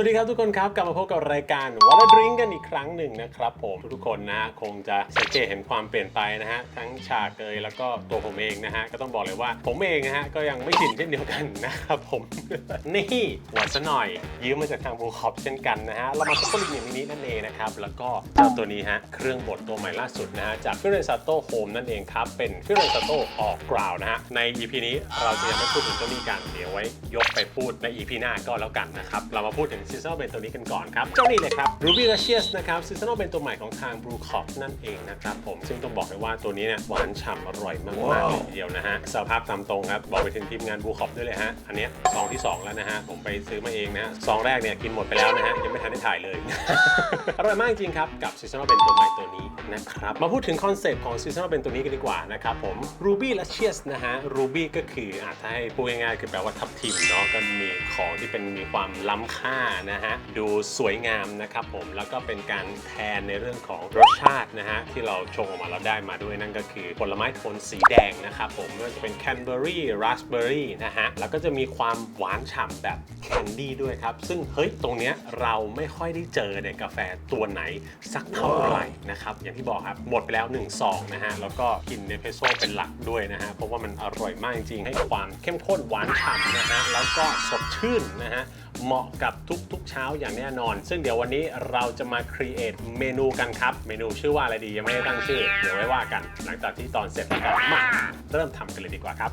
วัสดีครับทุกคนครับกลับมาพบกับรายการวอลดริงกันอีกครั้งหนึ่งนะครับผมทุกๆคนนะคงจะสังเกตเห็นความเปลี่ยนไปนะฮะทั้งฉากเอยแล้วก็ตัวผมเองนะฮะก็ต้องบอกเลยว่าผมเองนะฮะก็ยังไม่ชินเช่นเดียวกันนะครับผม นี่หวานซะหน่อยยืมมาจากทางบูคอปเช่นกันนะฮะเรามาซุปเปอร์ลิงมินินั่นเองนะครับแล้วก็เจ้าตัวนี้ฮะเครื่องบดตัวใหม่ล่าสุดนะฮะจากฟิเรนซาโตโฮมนั่นเองครับเป็นฟิเรนซาโตออกกราวนะฮะใน EP นี้เราจะยังไม่พูดถึงเจ้านี้กันเดี๋ยวไว้ ยกไปพูดใน EP หน้าก็แล้วกันนะครับเรามาพูดถึงซีซัน a l เป็นตัวนี้กันก่อนครับ เจ้านี่เลยครับ Ruby r u s h i u s นะครับซีซัน a l เป็นตัวใหม่ของทาง Blue Cop นั่นเองนะครับผมซึ่งต้องบอกเลยว่าตัวนี้เนี่ยหวานฉ่ำอร่อยมากๆเลยทีเดียวนะฮะสภาพตามตรงครับ บอกไปถึงทีมงาน Blue Cop ด้วยเลยฮะ อันเนี้ยซองที่ 2 แล้วนะฮะ ผมไปซื้อมาเองนะฮะซองแรกเนี่ยกินหมดไปแล้วนะฮะยังไม่ทันได้ถ่ายเลย อร่อยมากจริงครับกับซีซัน a l เป็นตัวใหม่ตัวนี้นะครับมาพูดถึงคอนเซปต์ของซีซัน a l เป็นตัวนี้กันดีกว่านะครับผม Ruby r u s h i u s นะฮะ Ruby ก็คืออะถ้าให้พูดง่ายๆคือแปลว่าทับทิมเนาะก็มีของที่เป็นมีความล้ำค่านะฮะดูสวยงามนะครับผมแล้วก็เป็นการแทนในเรื่องของรสชาตินะฮะที่เราชงออกมาแล้วได้มาด้วยนั่นก็คือผลไม้โทนสีแดงนะครับผมไม่ว่าจะเป็นแคนเบอรี่ราสเบอรี่นะฮะแล้วก็จะมีความหวานฉ่ำแบบแคนดี้ด้วยครับ ซึ่งเฮ้ยตรงเนี้ยเราไม่ค่อยได้เจอในกาแฟตัวไหนสักเท่าไหร่นะครับอย่างที่บอกครับหมดไปแล้ว1ซองนะฮะแล้วก็กินเนเพโซเป็นหลักด้วยนะฮะเพราะว่ามันอร่อยมากจริงๆให้ความเข้มข้นหวานฉ่ำนะฮะแล้วก็สดชื่นนะฮะเหมาะกับทุกๆเช้าอย่างแน่นอน ซึ่งเดี๋ยววันนี้เราจะมาครีเอทเมนูกันครับ เมนูชื่อว่าอะไรดียังไม่ได้ตั้งชื่อ เดี๋ยวไว้ว่ากัน หลังจากที่ตอนเสร็จแล้วกันมาเริ่มทำกันเลยดีกว่าครับ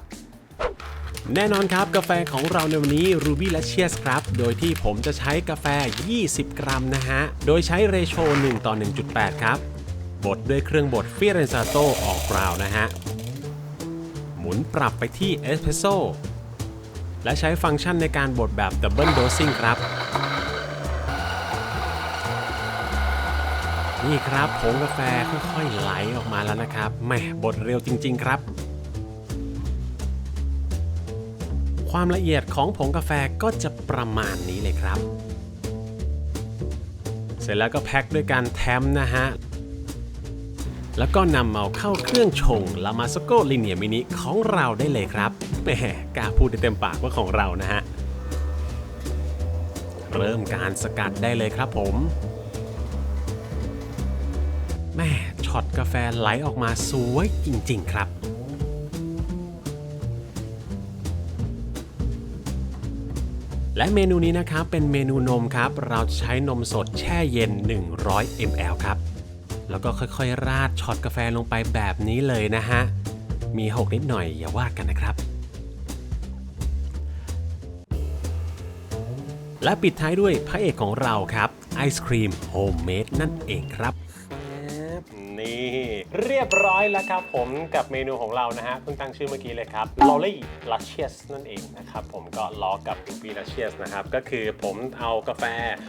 แน่นอนครับกาแฟของเราในวันนี้ Ruby และ Cheers ครับ โดยที่ผมจะใช้กาแฟ 20 กรัมนะฮะ โดยใช้เรโช1 ต่อ 1.8 ครับ บดด้วยเครื่องบดฟิเรนซาโตออกกราวนะฮะ หมุนปรับไปที่เอสเพรสโซ และใช้ฟังก์ชันในการบดแบบดับเบิลโดซิ่งครับ นี่ครับผงกาแฟค่อยๆไหลออกมาแล้วนะครับแหมบดเร็วจริง ๆ ครับ ความละเอียดของผงกาแฟก็จะประมาณนี้เลยครับ เสร็จแล้วก็แพ็คด้วยการแทมนะฮะ แล้วก็นำเอาเข้าเครื่องชงลามาสโกลิเนียมินิของเราได้เลยครับแหมกล้าพูดได้เต็มปากว่าของเรานะฮะ เริ่มการสกัดได้เลยครับผมแม่ช็อตกาแฟไหลออกมาสวยจริง ๆ ครับและเมนูนี้นะครับเป็นเมนูนมครับ เราใช้นมสดแช่เย็น 100 ml ครับ แล้วก็ค่อยๆ ราดช็อตกาแฟลงไปแบบนี้เลยนะฮะ มีหกนิดหน่อยอย่าว่ากันนะครับ และปิดท้ายด้วยพระเอกของเราครับไอศครีมโฮมเมดนั่นเองครับ นี่ เรียบร้อยแล้วครับผมกับเมนูของเรานะฮะเพิ่งตั้งชื่อเมื่อกี้เลยครับ Lolly Luscious นั่นเองนะครับ ผมก็ล้อกับ Ruby Luscious นะครับ ก็คือผมเอากาแฟ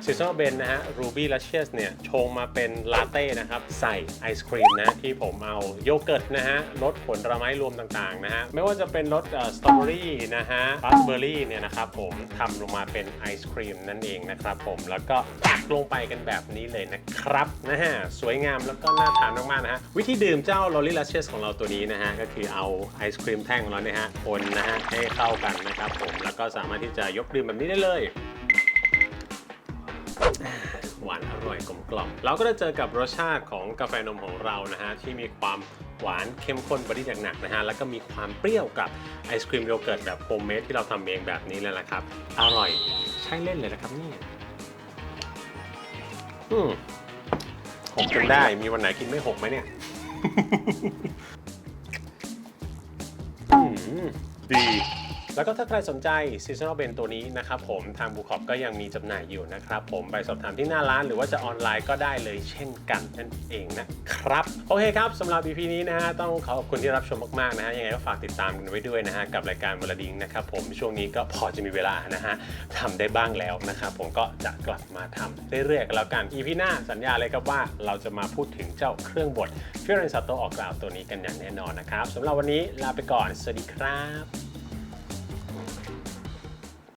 Seasonal Blend นะฮะ Ruby Luscious เนี่ยชงมาเป็นลาเต้นะครับ ใส่ไอศครีมนะที่ผมเอาโยเกิร์ตนะฮะรสผลไม้รวมต่างๆนะฮะไม่ว่าจะเป็นรสสตรอเบอรี่นะฮะราสเบอรี่เนี่ยนะครับผมทำลงมาเป็นไอศครีมนั่นเองนะครับผมแล้วก็ตักลงไปกันแบบนี้เลยนะครับนะฮะสวยงามแล้วก็น่าทานมากๆนะฮะวิธีดื่มเจ้า Lolly Luscious ของเราตัวนี้นะฮะก็คือเอาไอศครีมแท่งของเราเนี่ยฮะคนนะฮะให้เข้ากันนะครับผมแล้วก็สามารถที่จะยกดื่มแบบนี้ได้เลยหวานอร่อยกลมกล่อมเราก็จะเจอกับรสชาติของกาแฟนมของเรานะฮะที่มีความหวานเข้มข้นบริจากหนักนะฮะแล้วก็มีความเปรี้ยวกับไอศครีมโยเกิร์ตแบบโฮมเมดที่เราทำเองแบบนี้เลยแหละครับ อร่อยใช่เล่นเลยนะครับนี่อืม หกจนได้ มีวันไหนกินไม่หกไหมเนี่ยอืมดี แล้วก็ถ้าใครสนใจ Seasonal Ben ตัวนี้นะครับผมทางบูคอปก็ยังมีจำหน่ายอยู่นะครับผมไปสอบถามที่หน้าร้านหรือว่าจะออนไลน์ก็ได้เลยเช่นกันนั่นเองนะครับ โอเคครับสำหรับ EP นี้นะฮะต้องขอบคุณที่รับชมมากๆนะฮะยังไงก็ฝากติดตามกันไว้ด้วยนะฮะกับรายการวลดิงนะครับผมช่วงนี้ก็พอจะมีเวลานะฮะทำได้บ้างแล้วนะครับผมก็จะกลับมาทำเรื่อยๆกันแล้วกัน EP หน้าสัญญาเลยครับว่าเราจะมาพูดถึงเจ้าเครื่องบดฟิเรนซาโตออกกล่าวตัวนี้กันอย่างแน่นอนนะครับสำหรับวันนี้ลาไปก่อนสวัสดีครับ